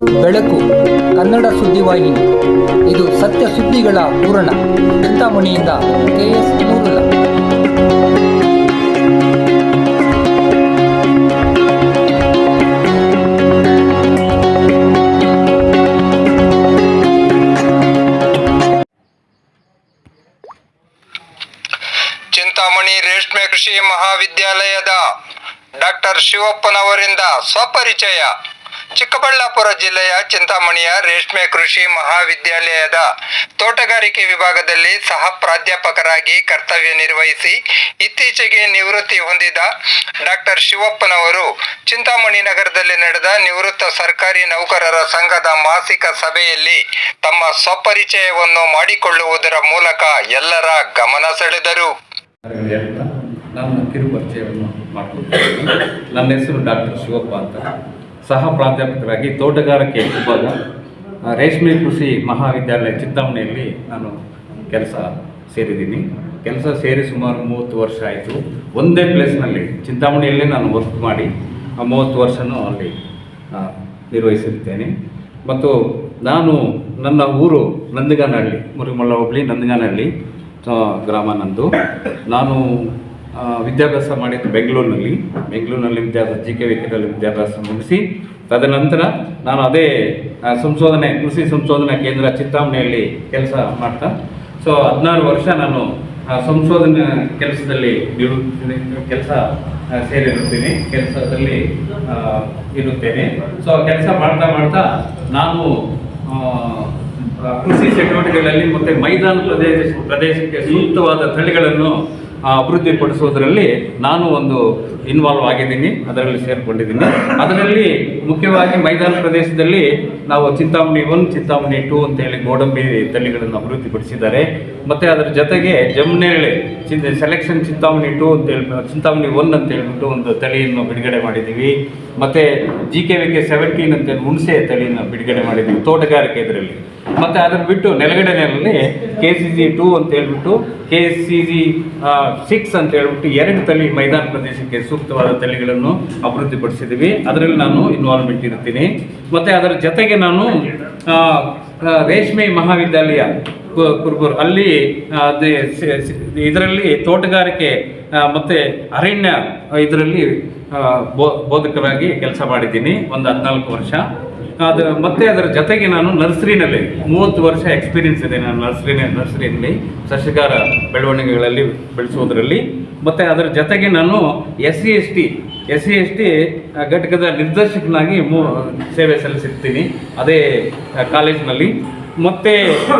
ಬೆಳಕು, ಕನ್ನಡ ಸುದ್ದಿವಾಹಿನಿ ಇದು ಸತ್ಯ ಸುದ್ದಿಗಳ ಪೂರಣ ಚಿಂತಾಮಣಿಯಿಂದ ಕೆಎಸ್ ನೂರುಲ್ಲ ಚಿಂತಾಮಣಿ ರೇಷ್ಮೆ ಕೃಷಿ ಮಹಾವಿದ್ಯಾಲಯದ ಡಾಕ್ಟರ್ ಶಿವಪ್ಪನವರಿಂದ ಸ್ವಪರಿಚಯ. ಚಿಕ್ಕಬಳ್ಳಾಪುರ ಜಿಲ್ಲೆಯ ಚಿಂತಾಮಣಿಯ ರೇಷ್ಮೆ ಕೃಷಿ ಮಹಾವಿದ್ಯಾಲಯದ ತೋಟಗಾರಿಕೆ ವಿಭಾಗದಲ್ಲಿ ಸಹ ಪ್ರಾಧ್ಯಾಪಕರಾಗಿ ಕರ್ತವ್ಯ ನಿರ್ವಹಿಸಿ ಇತ್ತೀಚೆಗೆ ನಿವೃತ್ತಿ ಹೊಂದಿದ ಡಾಕ್ಟರ್ ಶಿವಪ್ಪನವರು ಚಿಂತಾಮಣಿ ನಗರದಲ್ಲಿ ನಡೆದ ನಿವೃತ್ತ ಸರ್ಕಾರಿ ನೌಕರರ ಸಂಘದ ಮಾಸಿಕ ಸಭೆಯಲ್ಲಿ ತಮ್ಮ ಸ್ವಪರಿಚಯವನ್ನು ಮಾಡಿಕೊಳ್ಳುವುದರ ಮೂಲಕ ಎಲ್ಲರ ಗಮನ ಸೆಳೆದರು. ನನ್ನ ಹೆಸರು ಡಾಕ್ಟರ್ ಶಿವಪ್ಪ ಅಂತ. ಸಹ ಪ್ರಾಧ್ಯಾಪಕರಾಗಿ ತೋಟಗಾರಿಕೆ ವಿಭಾಗ ರೇಷ್ಮೆ ಕೃಷಿ ಮಹಾವಿದ್ಯಾಲಯ ಚಿಂತಾಮಣಿಯಲ್ಲಿ ನಾನು ಕೆಲಸ ಸೇರಿದ್ದೀನಿ. ಕೆಲಸ ಸೇರಿ ಸುಮಾರು ಮೂವತ್ತು ವರ್ಷ ಆಯಿತು. ಒಂದೇ ಪ್ಲೇಸ್ನಲ್ಲಿ, ಚಿಂತಾಮಣಿಯಲ್ಲೇ ನಾನು ವರ್ಕ್ ಮಾಡಿ, ಆ ಮೂವತ್ತು ವರ್ಷನೂ ಅಲ್ಲಿ ನಿರ್ವಹಿಸಿರ್ತೇನೆ. ಮತ್ತು ನಾನು ನನ್ನ ಊರು ನಂದಗಾನಹಳ್ಳಿ ಮುರುಮಲ್ಲ ಹೋಬಳಿ ನಂದಗಾನಹಳ್ಳಿ ಗ್ರಾಮ ನಂದು. ನಾನು ವಿದ್ಯಾಭ್ಯಾಸ ಮಾಡಿದ್ದು ಬೆಂಗಳೂರಿನಲ್ಲಿ. ಬೆಂಗಳೂರಿನಲ್ಲಿ ವಿದ್ಯಾಭ್ಯಾಸ ಜಿ ಕೆ ವಿಕೆಟಲ್ಲಿ ವಿದ್ಯಾಭ್ಯಾಸ ಮುಗಿಸಿ, ತದನಂತರ ನಾನು ಅದೇ ಸಂಶೋಧನೆ, ಕೃಷಿ ಸಂಶೋಧನಾ ಕೇಂದ್ರ ಚಿಂತಾಮಣಿಯಲ್ಲಿ ಕೆಲಸ ಮಾಡ್ತಾ, ಸೊ ಹದಿನಾರು ವರ್ಷ ನಾನು ಸಂಶೋಧನಾ ಕೆಲಸದಲ್ಲಿ ಕೆಲಸ ಸೇರಿರುತ್ತೇನೆ, ಕೆಲಸದಲ್ಲಿ ಇರುತ್ತೇನೆ. ಸೊ ಕೆಲಸ ಮಾಡ್ತಾ ಮಾಡ್ತಾ ನಾನು ಕೃಷಿ ಚಟುವಟಿಕೆಗಳಲ್ಲಿ ಮತ್ತು ಮೈದಾನ ಪ್ರದೇಶ, ಪ್ರದೇಶಕ್ಕೆ ಸೂಕ್ತವಾದ ತಳಿಗಳನ್ನು ಆ, ಅಭಿವೃದ್ಧಿಪಡಿಸುವುದರಲ್ಲಿ ನಾನು ಒಂದು ಇನ್ವಾಲ್ವ್ ಆಗಿದ್ದೀನಿ ಅದರಲ್ಲಿ ಸೇರಿಕೊಂಡಿದ್ದೀನಿ. ಅದರಲ್ಲಿ ಮುಖ್ಯವಾಗಿ ಮೈದಾನ ಪ್ರದೇಶದಲ್ಲಿ ನಾವು ಚಿಂತಾಮಣಿ ಒನ್ ಚಿಂತಾಮಣಿ ಟೂ ಅಂತೇಳಿ ಗೋಡಂಬಿ ತಳಿಗಳನ್ನು ಅಭಿವೃದ್ಧಿಪಡಿಸಿದ್ದಾರೆ. ಮತ್ತು ಅದರ ಜೊತೆಗೆ ಜಮ್ನೇಳೆ ಚಿಂತ ಸೆಲೆಕ್ಷನ್ ಚಿಂತಾಮಣಿ ಟೂ ಅಂತೇಳಿ ಚಿಂತಾಮಣಿ ಒನ್ ಅಂತ ಹೇಳ್ಬಿಟ್ಟು ಒಂದು ತಳಿಯನ್ನು ಬಿಡುಗಡೆ ಮಾಡಿದ್ದೀವಿ. ಮತ್ತು G K V K seventeen ಅಂತೇಳಿ ಹುಣಸೆ ತಳಿಯನ್ನು ಬಿಡುಗಡೆ ಮಾಡಿದ್ದೀವಿ ತೋಟಗಾರಿಕೆ ಇದರಲ್ಲಿ. ಮತ್ತು ಅದನ್ನು ಬಿಟ್ಟು ನೆಲಗಡೆನಲ್ಲಿ ಕೆ ಸಿ ಜಿ ಟೂ ಅಂತ ಹೇಳ್ಬಿಟ್ಟು ಕೆ ಸಿ ಜಿ ಸಿಕ್ಸ್ ಅಂತ ಹೇಳ್ಬಿಟ್ಟು ಎರಡು ತಳಿ ಮೈದಾನ ಪ್ರದೇಶಕ್ಕೆ ಸೂಕ್ತವಾದ ತಳಿಗಳನ್ನು ಅಭಿವೃದ್ಧಿಪಡಿಸಿದ್ದೀವಿ. ಅದರಲ್ಲಿ ನಾನು ಇನ್ವಾಲ್ವ್ಮೆಂಟ್ ಇರ್ತೀನಿ. ಮತ್ತು ಅದರ ಜೊತೆಗೆ ನಾನು ರೇಷ್ಮೆ ಮಹಾವಿದ್ಯಾಲಯ ಕುರುಬೂರು, ಅಲ್ಲಿ ಇದರಲ್ಲಿ ತೋಟಗಾರಿಕೆ ಮತ್ತು ಅರಣ್ಯ, ಇದರಲ್ಲಿ ಬೋಧಕರಾಗಿ ಕೆಲಸ ಮಾಡಿದ್ದೀನಿ. ಒಂದು ಹದಿನಾಲ್ಕು ವರ್ಷ. ಅದು ಮತ್ತೆ ಅದರ ಜೊತೆಗೆ ನಾನು ನರ್ಸರಿನಲ್ಲಿ ಮೂವತ್ತು ವರ್ಷ ಎಕ್ಸ್ಪೀರಿಯನ್ಸ್ ಇದೆ ನಾನು ನರ್ಸರಿನ ನರ್ಸರಿಯಲ್ಲಿ ಸಸ್ಯಕಾರ ಬೆಳವಣಿಗೆಗಳಲ್ಲಿ ಬೆಳೆಸುವುದರಲ್ಲಿ. ಮತ್ತು ಅದರ ಜೊತೆಗೆ ನಾನು S C S T S C S T ಘಟಕದ ನಿರ್ದೇಶಕನಾಗಿ ಮೂ ಸೇವೆ ಸಲ್ಲಿಸಿರ್ತೀನಿ ಅದೇ ಕಾಲೇಜಿನಲ್ಲಿ. ಮತ್ತು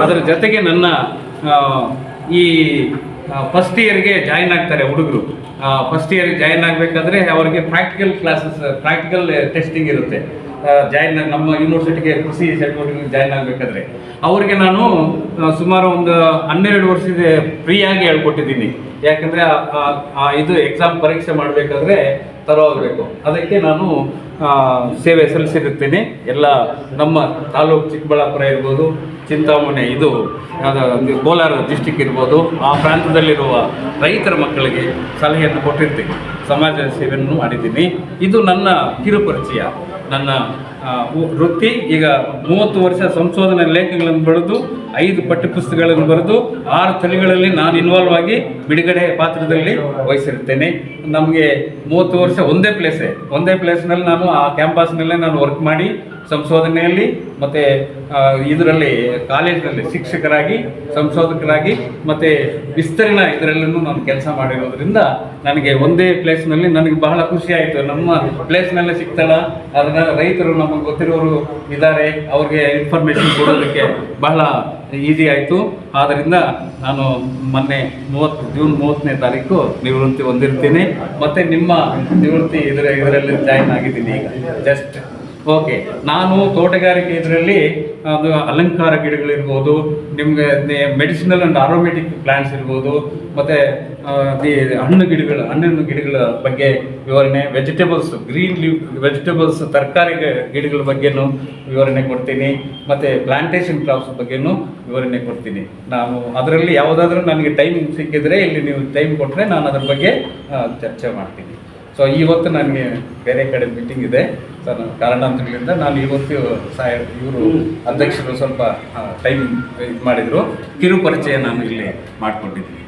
ಅದರ ಜೊತೆಗೆ ನನ್ನ ಈ ಫಸ್ಟ್ ಇಯರ್ಗೆ ಜಾಯಿನ್ ಆಗ್ತಾರೆ ಹುಡುಗರು. ಫಸ್ಟ್ ಇಯರ್ಗೆ ಜಾಯಿನ್ ಆಗಬೇಕಾದ್ರೆ ಅವರಿಗೆ ಪ್ರಾಕ್ಟಿಕಲ್ ಕ್ಲಾಸಸ್ ಪ್ರಾಕ್ಟಿಕಲ್ ಟೆಸ್ಟಿಂಗ್ ಇರುತ್ತೆ. ಜಾಯಿನ್ ನಮ್ಮ ಯೂನಿವರ್ಸಿಟಿಗೆ ಕೃಷಿ ಚಟುವಟಿಕೆಗೆ ಜಾಯಿನ್ ಆಗಬೇಕಾದ್ರೆ. ಅವರಿಗೆ ನಾನು ಸುಮಾರು ಒಂದು ಹನ್ನೆರಡು ವರ್ಷದ ಫ್ರೀಯಾಗಿ ಹೇಳ್ಕೊಟ್ಟಿದ್ದೀನಿ. ಯಾಕಂದರೆ ಇದು ಎಕ್ಸಾಮ್ ಪರೀಕ್ಷೆ ಮಾಡಬೇಕಾದ್ರೆ ತರೋಗಬೇಕು ಅದಕ್ಕೆ ನಾನು ಸೇವೆ ಸಲ್ಲಿಸಿರುತ್ತೇನೆ. ಎಲ್ಲ ನಮ್ಮ ತಾಲೂಕು ಚಿಕ್ಕಬಳ್ಳಾಪುರ ಇರ್ಬೋದು, ಚಿಂತಾಮಣಿ, ಇದು ಕೋಲಾರ ಡಿಸ್ಟಿಕ್ ಇರ್ಬೋದು, ಆ ಪ್ರಾಂತದಲ್ಲಿರುವ ರೈತರ ಮಕ್ಕಳಿಗೆ ಸಲಹೆಯನ್ನು ಕೊಟ್ಟಿರ್ತೀನಿ. ಸಮಾಜ ಸೇವೆಯನ್ನು ಮಾಡಿದ್ದೀನಿ. ಇದು ನನ್ನ ಕಿರುಪರಿಚಯ. ನನ್ನ ವೃತ್ತಿ, ಈಗ ಮೂವತ್ತು ವರ್ಷ ಸಂಶೋಧನೆ ಲೇಖನಗಳನ್ನು ಬರೆದು, ಐದು ಪಠ್ಯಪುಸ್ತಕಗಳನ್ನು ಬರೆದು, ಆರು ತಳಿಗಳಲ್ಲಿ ನಾನು ಇನ್ವಾಲ್ವ್ ಆಗಿ ಬಿಡುಗಡೆ ಪಾತ್ರದಲ್ಲಿ ವಹಿಸಿರ್ತೇನೆ ನಮಗೆ ಮೂವತ್ತು ವರ್ಷ ಒಂದೇ ಪ್ಲೇಸೇ ಒಂದೇ ಪ್ಲೇಸ್ನಲ್ಲಿ ನಾನು ಆ ಕ್ಯಾಂಪಸ್ನಲ್ಲೇ ನಾನು ವರ್ಕ್ ಮಾಡಿ ಸಂಶೋಧನೆಯಲ್ಲಿ ಮತ್ತು ಇದರಲ್ಲಿ, ಕಾಲೇಜಿನಲ್ಲಿ ಶಿಕ್ಷಕರಾಗಿ, ಸಂಶೋಧಕರಾಗಿ ಮತ್ತು ವಿಸ್ತರಣೆ ಇದರಲ್ಲೂ ನಾನು ಕೆಲಸ ಮಾಡಿರೋದ್ರಿಂದ ನನಗೆ ಒಂದೇ ಪ್ಲೇಸ್ನಲ್ಲಿ ನನಗೆ ಬಹಳ ಖುಷಿ ಆಯಿತು. ನಮ್ಮ ಪ್ಲೇಸ್ನಲ್ಲೇ ಸಿಗ್ತಾಳ. ಅದನ್ನ ರೈತರು ನಮಗೆ ಗೊತ್ತಿರೋರು ಇದ್ದಾರೆ ಅವ್ರಿಗೆ ಇನ್ಫಾರ್ಮೇಷನ್ ಕೊಡೋದಕ್ಕೆ ಬಹಳ ಈಸಿ ಆಯಿತು. ಆದ್ದರಿಂದ ನಾನು ಮೊನ್ನೆ ಮೂವತ್ತು, ಜೂನ್ ಮೂವತ್ತನೇ ತಾರೀಕು ನಿವೃತ್ತಿ ಹೊಂದಿರ್ತೀನಿ. ಮತ್ತು ನಿಮ್ಮ ನಿವೃತ್ತಿ ಇದರ ಇದರಲ್ಲಿ ಜಾಯಿನ್ ಆಗಿದ್ದೀನಿ ಈಗ. ಜಸ್ಟ್ ಓಕೆ, ನಾನು ತೋಟಗಾರಿಕೆ ಇದರಲ್ಲಿ ಅದು ಅಲಂಕಾರ ಗಿಡಗಳಿರ್ಬೋದು, ನಿಮಗೆ ಮೆಡಿಸಿನಲ್ ಆ್ಯಂಡ್ ಆರೋಮೆಟಿಕ್ ಪ್ಲ್ಯಾಂಟ್ಸ್ ಇರ್ಬೋದು, ಮತ್ತು ದಿ ಹಣ್ಣು ಗಿಡಗಳು, ಹಣ್ಣಿನ ಗಿಡಗಳ ಬಗ್ಗೆ ವಿವರಣೆ ವೆಜಿಟೇಬಲ್ಸ್ ಗ್ರೀನ್ ಲೀವ್ ವೆಜಿಟೇಬಲ್ಸ್ ತರಕಾರಿ ಗಿಡಗಳ ಬಗ್ಗೆನೂ ವಿವರಣೆ ಕೊಡ್ತೀನಿ, ಮತ್ತು ಪ್ಲಾಂಟೇಷನ್ ಕ್ರಾಪ್ಸ್ ಬಗ್ಗೆನೂ ವಿವರಣೆ ಕೊಡ್ತೀನಿ. ನಾನು ಅದರಲ್ಲಿ ಯಾವುದಾದ್ರೂ ನನಗೆ ಟೈಮ್ ಸಿಕ್ಕಿದರೆ ಇಲ್ಲಿ ನೀವು ಟೈಮ್ ಕೊಟ್ಟರೆ ನಾನು ಅದ್ರ ಬಗ್ಗೆ ಚರ್ಚೆ ಮಾಡ್ತೀನಿ. ಸೊ ಇವತ್ತು ನನಗೆ ಬೇರೆ ಕಡೆ ಮೀಟಿಂಗ್ ಇದೆ. ಕಾರಣಾಂತರಗಳಿಂದ ನಾನು ಇವತ್ತು ಸಹ ಇವರು ಅಧ್ಯಕ್ಷರು ಸ್ವಲ್ಪ ಟೈಮ್ ಇದು ಮಾಡಿದರು. ಕಿರು ಪರಿಚಯ ನಾನು ಇಲ್ಲಿ ಮಾಡಿಕೊಂಡಿದ್ದೀನಿ.